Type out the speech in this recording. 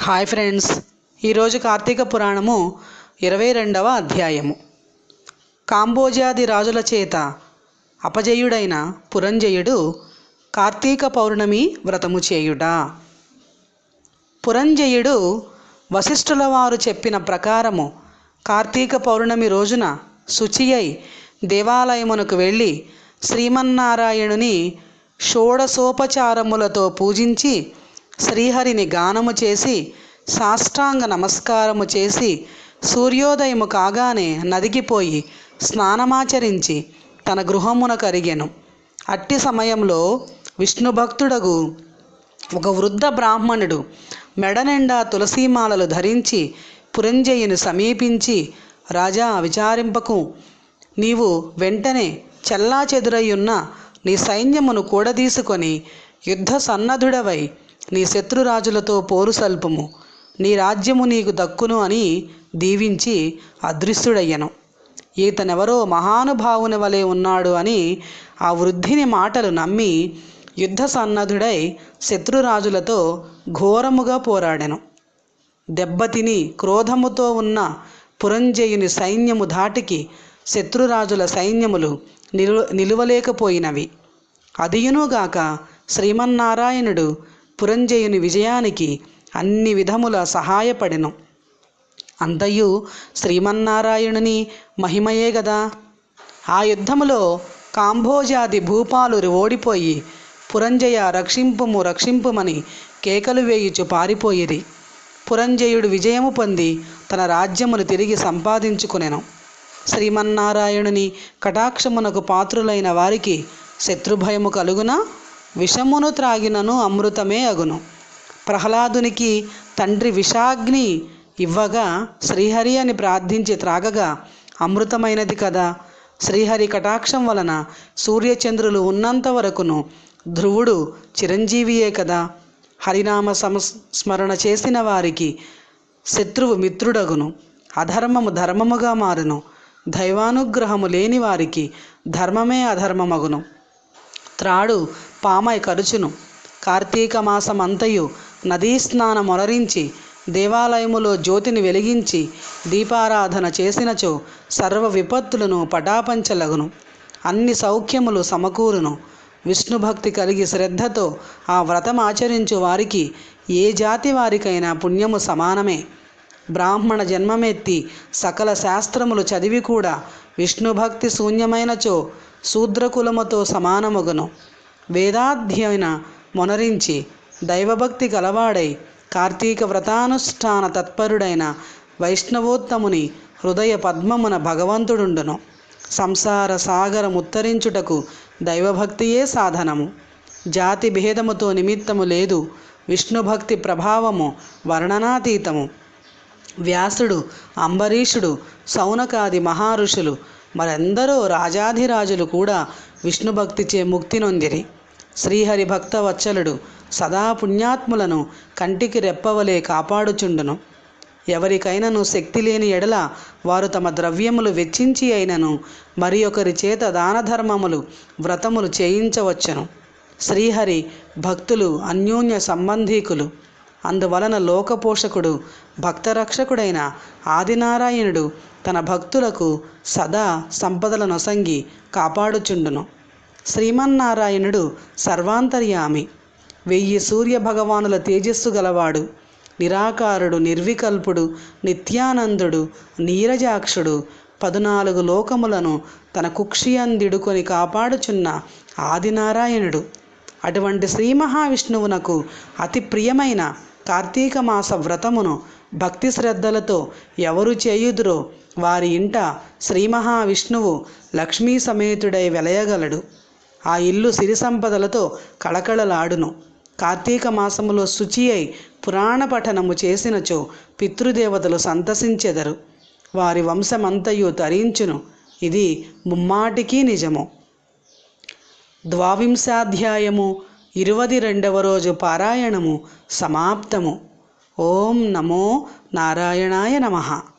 Hi friends. ఈరోజు కార్తీక పురాణము ఇరవై రెండవ అధ్యాయము. కాంబోజాది రాజుల చేత అపజయుడైన పురంజయుడు కార్తీక పౌర్ణమి వ్రతము చేయుట. పురంజయుడు వశిష్ఠుల వారు చెప్పిన ప్రకారము కార్తీక పౌర్ణమి రోజున శుచి అయి దేవాలయమునకు వెళ్ళి శ్రీమన్నారాయణుని షోడసోపచారములతో పూజించి శ్రీహరిని గానము చేసి సాష్టాంగ నమస్కారము చేసి సూర్యోదయము కాగానే నదిగిపోయి స్నానమాచరించి తన గృహమున కరిగెను. అట్టి సమయంలో విష్ణుభక్తుడగు ఒక వృద్ధ బ్రాహ్మణుడు మెడనిండా తులసీమాలలు ధరించి పురంజయుని సమీపించి రాజా విచారింపకు నీవు వెంటనే చెల్లా చెదురయ్యున్న నీ సైన్యమును కూడదీసుకొని యుద్ధ సన్నద్ధుడవై నీ శత్రురాజులతో పోరు సల్పము. నీ రాజ్యము నీకు దక్కును అని దీవించి అదృశ్యుడయ్యను. ఈతనెవరో మహానుభావుని వలె ఉన్నాడు అని ఆ వృద్ధిని మాటలు నమ్మి యుద్ధ సన్నద్ధుడై శత్రురాజులతో ఘోరముగా పోరాడెను. దెబ్బతిని క్రోధముతో ఉన్న పురంజయుని సైన్యము ధాటికి శత్రురాజుల సైన్యములు నిలు నిలువలేకపోయినవి. అదియునుగాక శ్రీమన్నారాయణుడు పురంజయుని విజయానికి అన్ని విధముల సహాయపడెను. అంతయు శ్రీమన్నారాయణుని మహిమయే గదా. ఆ యుద్ధములో కాంభోజాది భూపాలురు ఓడిపోయి పురంజయ రక్షింపుము రక్షింపుమని కేకలు వేయుచు పారిపోయిరి. పురంజయుడు విజయము పొంది తన రాజ్యమును తిరిగి సంపాదించుకునెను. శ్రీమన్నారాయణుని కటాక్షమునకు పాత్రులైన వారికి శత్రుభయము కలుగునా? విషమును త్రాగినను అమృతమే అగును. ప్రహ్లాదునికి తండ్రి విషాగ్ని ఇవ్వగా శ్రీహరి అని ప్రార్థించి త్రాగగా అమృతమైనది కదా. శ్రీహరి కటాక్షం వలన సూర్యచంద్రులు ఉన్నంత వరకును ధ్రువుడు చిరంజీవియే కదా. హరినామ సంస్మరణ చేసిన వారికి శత్రువు మిత్రుడగును. అధర్మము ధర్మముగా మారును. దైవానుగ్రహము లేని వారికి ధర్మమే అధర్మమగును. త్రాడు పామై కరుచును. కార్తీక మాసం అంతయు నదీ స్నానమొనరించి దేవాలయములో జ్యోతిని వెలిగించి దీపారాధన చేసినచో సర్వ విపత్తులను పటాపంచలగును. అన్ని సౌఖ్యములు సమకూరును. విష్ణుభక్తి కలిగి శ్రద్ధతో ఆ వ్రతం ఆచరించు వారికి ఏ జాతి వారికైనా పుణ్యము సమానమే. బ్రాహ్మణ జన్మమెత్తి సకల శాస్త్రములు చదివి కూడా విష్ణుభక్తి శూన్యమైనచో శూద్రకులముతో సమానమగును. వేదాధ్యయన మొనరించి దైవభక్తి గలవాడై కార్తీక వ్రతానుష్ఠాన తత్పరుడైన వైష్ణవోత్తముని హృదయ పద్మమున భగవంతుడుండును. సంసార సాగరముత్తరించుటకు దైవభక్తియే సాధనము. జాతి భేదముతో నిమిత్తము లేదు విష్ణుభక్తి ప్రభావము వర్ణనాతీతము. వ్యాసుడు అంబరీషుడు సౌనకాది మహారుషులు మరెందరో రాజాధిరాజులు కూడా విష్ణుభక్తిచే ముక్తి నొందిరి. శ్రీహరి భక్త వత్సలుడు సదా పుణ్యాత్ములను కంటికి రెప్పవలే కాపాడుచుండును. ఎవరికైనను శక్తి లేని ఎడల వారు తమ ద్రవ్యములు వెచ్చించి అయినను మరి ఒకరి చేత దానధర్మములు వ్రతములు చేయించవచ్చును. శ్రీహరి భక్తులు అన్యోన్య సంబంధీకులు. అందువలన లోకపోషకుడు భక్తరక్షకుడైన ఆదినారాయణుడు తన భక్తులకు సదా సంపదల నొసంగి కాపాడుచుండును. శ్రీమన్నారాయణుడు సర్వాంతర్యామి. వెయ్యి సూర్య భగవానుల తేజస్సు గలవాడు నిరాకారుడు నిర్వికల్పుడు నిత్యానందుడు నీరజాక్షుడు పదునాలుగు లోకములను తన కుక్షియందిడుకొని కాపాడుచున్న ఆదినారాయణుడు. అటువంటి శ్రీ మహావిష్ణువునకు అతి ప్రియమైన కార్తీక మాస వ్రతమును భక్తి శ్రద్ధలతో ఎవరు చేయుదురో వారి ఇంట శ్రీ మహావిష్ణువు లక్ష్మీ సమేతుడై వెలయగలడు. ఆ ఇల్లు సిరి సంపదలతో కళకళలాడును. కార్తీక మాసములో శుచి అయి పురాణ పఠనము చేసినచో పితృదేవతలు సంతసించెదరు. వారి వంశమంతయు తరించును. ఇది ముమ్మాటికి నిజము. ద్వావింశాధ్యాయము ఇరువది రెండవ రోజు పారాయణము సమాప్తము. ఓం నమో నారాయణాయ నమః.